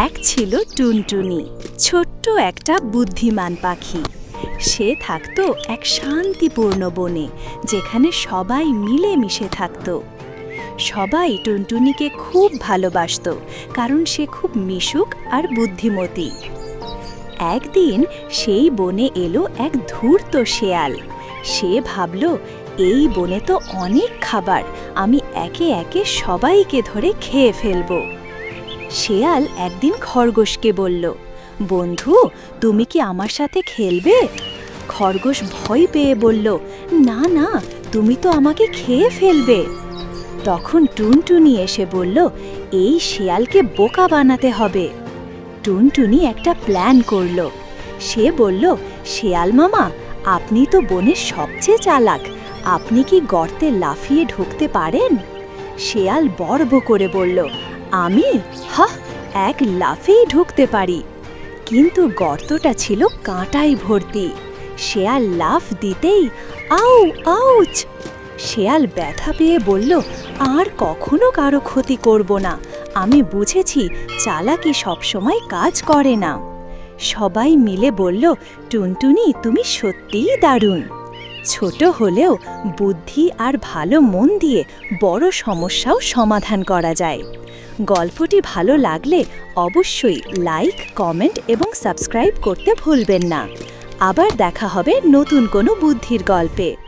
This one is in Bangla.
এক ছিল টুনটুনি, ছোট্ট একটা বুদ্ধিমান পাখি। সে থাকতো এক শান্তিপূর্ণ বনে, যেখানে সবাই মিলেমিশে থাকত। সবাই টুনটুনিকে খুব ভালোবাসতো, কারণ সে খুব মিশুক আর বুদ্ধিমতী। একদিন সেই বনে এলো এক ধূর্ত শেয়াল। সে ভাবল, এই বনে তো অনেক খাবার, আমি একে একে সবাইকে ধরে খেয়ে ফেলব। শেয়াল একদিন খরগোশকে বলল, বন্ধু, তুমি কি আমার সাথে খেলবে? খরগোশ ভয় পেয়ে বলল, না না, তুমি তো আমাকে খেয়ে ফেলবে। তখন টুনটুনি এসে বলল, এই শিয়ালকে বোকা বানাতে হবে। টুনটুনি একটা প্ল্যান করল। সে বলল, শেয়াল মামা, আপনি তো বনের সবচেয়ে চালাক, আপনি কি গর্তে লাফিয়ে ঢুকতে পারেন? শেয়াল বর্ব করে বলল আমি? হাহ, এক লাফেই ঢুকতে পারি। কিন্তু গর্তটা ছিল কাঁটায় ভর্তি। শেয়াল লাফ দিতেই, আউ, আউচ! শেয়াল ব্যথা পেয়ে বলল, আর কখনো কারও ক্ষতি করব না। আমি বুঝেছি চালাকি সবসময় কাজ করে না। সবাই মিলে বলল, টুনটুনি, তুমি সত্যিই দারুণ। ছোট হলেও বুদ্ধি আর ভালো মন দিয়ে বড় সমস্যাও সমাধান করা যায়। গল্পটি ভালো লাগলে অবশ্যই লাইক, কমেন্ট এবং সাবস্ক্রাইব করতে ভুলবেন না। আবার দেখা হবে নতুন কোনো বুদ্ধির গল্পে।